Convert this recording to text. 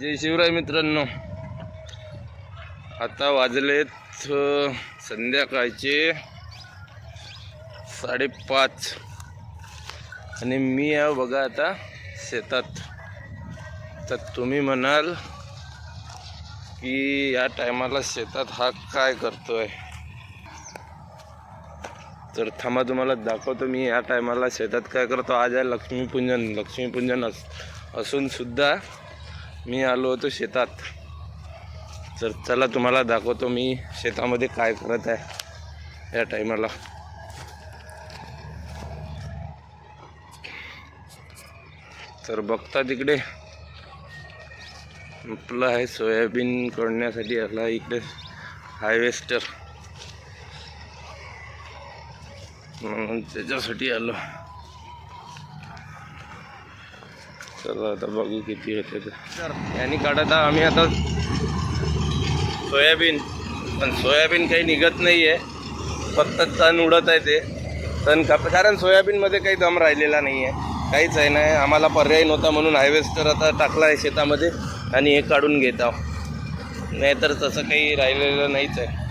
जय शिवराय मित्रांनो. आता वाजलेत संध्याकाळचे साडेपाच. आणि मी आहे बघा आता शेतात. तर तुम्ही म्हणाल की या टायमाला शेतात हा काय करतोय? तर थांबा तुम्हाला दाखवतो मी या टायमाला शेतात काय करतो. आज आहे लक्ष्मीपूजन. लक्ष्मीपूजन अस असूनसुद्धा मी आलो होतो शेतात. तर चला तुम्हाला दाखवतो मी शेतामध्ये काय करत आहे या टायमाला. तर बघता तिकडे आपलं आहे सोयाबीन करण्यासाठी आला इकडे हायवेस्टर म्हणून त्याच्यासाठी आलो. चला आता बघू किती येते यांनी काढत आम्ही आता सोयाबीन पण सोयाबीन काही निघत नाही आहे फक्त तण उडत आहे ते. तण काप कारण सोयाबीनमध्ये काही दम राहिलेला नाही आहे काहीच आहे नाही. आम्हाला पर्याय नव्हता म्हणून हायवेस्टर आता टाकला आहे शेतामध्ये आणि हे काढून घेत आहो नाहीतर तसं काही राहिलेलं नाहीच आहे.